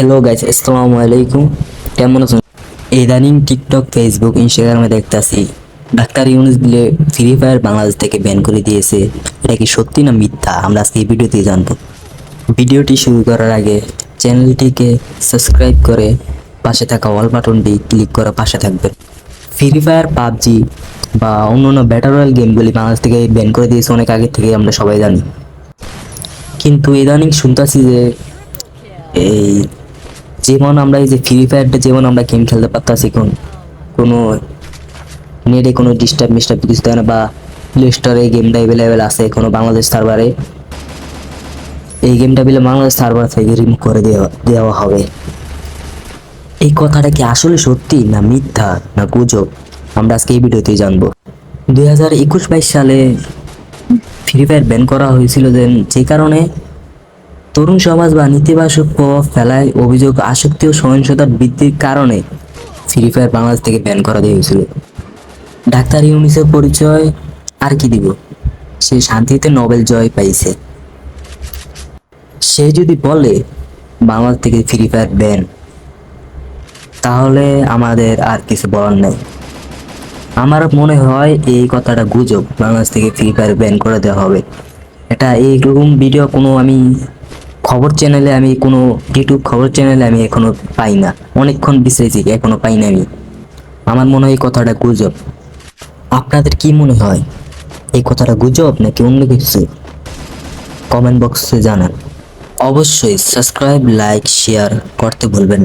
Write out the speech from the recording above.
Hello guys আসসালামু আলাইকুম কেমন আছেন? ইদানিং টিকটক ফেসবুক ইনস্টাগ্রামে দেখতাছি, ডাক্তার ইউনুস দিলে ফ্রি ফায়ার বাংলাদেশ থেকে ব্যান করে দিয়েছে। এটা কি সত্যি না মিথ্যা? আমরা আজকে এই ভিডিওতে জানব। ভিডিওটি শুরু করার আগে চ্যানেলটিকে সাবস্ক্রাইব করে পাশে থাকা অল বাটনটি ক্লিক করে পাশে থাকবেন। ফ্রি ফায়ার পাবজি বা অন্যান্য ব্যাটার রয়্যাল গেমগুলি বাংলাদেশ থেকে ব্যান করে দিয়েছে অনেক আগে থেকে আমরা সবাই জানি। কিন্তু ইদানিং শুনতেছি যে এই যেমন আমরা এই যে ফ্রি ফায়ারটা যেমন আমরা গেম খেলতে পারতাছি কোন, কোনো নেটে কোনো ডিস্টার্ব মিস্টার্ব কিছু থাকে না বা প্লে স্টোরে এই গেমটা অ্যাভেলেবেল আছে কোনো বাংলাদেশ সার্ভারে এই গেমটা বিলে বাংলাদেশ সার্ভার থেকে রিমুভ করে দেওয়া দেওয়া হবে। এই কথাটা কি আসলে সত্যি না মিথ্যা না গুজব? আমরা আজকে এই ভিডিওতেই জানব। দুই হাজার একুশ বাইশ সালে ফ্রি ফায়ার ব্যান করা হয়েছিল যে কারণে তরুণ সমাজ বা নেতিবাচক প্রভাব ফেলায় অভিযোগ আসক্তি ও সহিংসতার বৃদ্ধির কারণে ফ্রি ফায়ার বাংলাদেশ থেকে ব্যান করা হয়েছিল। ডাক্তার ইউনিসের পরিচয় আর কি দিব? সে শান্তিতে নোবেল জয় পাইছে। সে যদি বলে বাংলাদেশ থেকে ফ্রি ফায়ার ব্যান তাহলে আমাদের আর কিছু বলার নেই। আমার মনে হয় এই কথাটা গুজব বাংলাদেশ থেকে ফ্রি ফায়ার ব্যান করে দেওয়া হবে। এটা এইরকম ভিডিও কোনো আমি খবর চ্যানেলে আমি কোনো ইউটিউব খবর চ্যানেলে আমি এখনও পাই না। অনেকক্ষণ বিশ্লেষি এখনও পাই না আমি। আমার মনে হয় এই কথাটা গুজব। আপনাদের কি মনে হয়? এই কথাটা গুজব নাকি অন্য কিছু? কমেন্ট বক্সে জানান। অবশ্যই সাবস্ক্রাইব লাইক শেয়ার করতে ভুলবেন।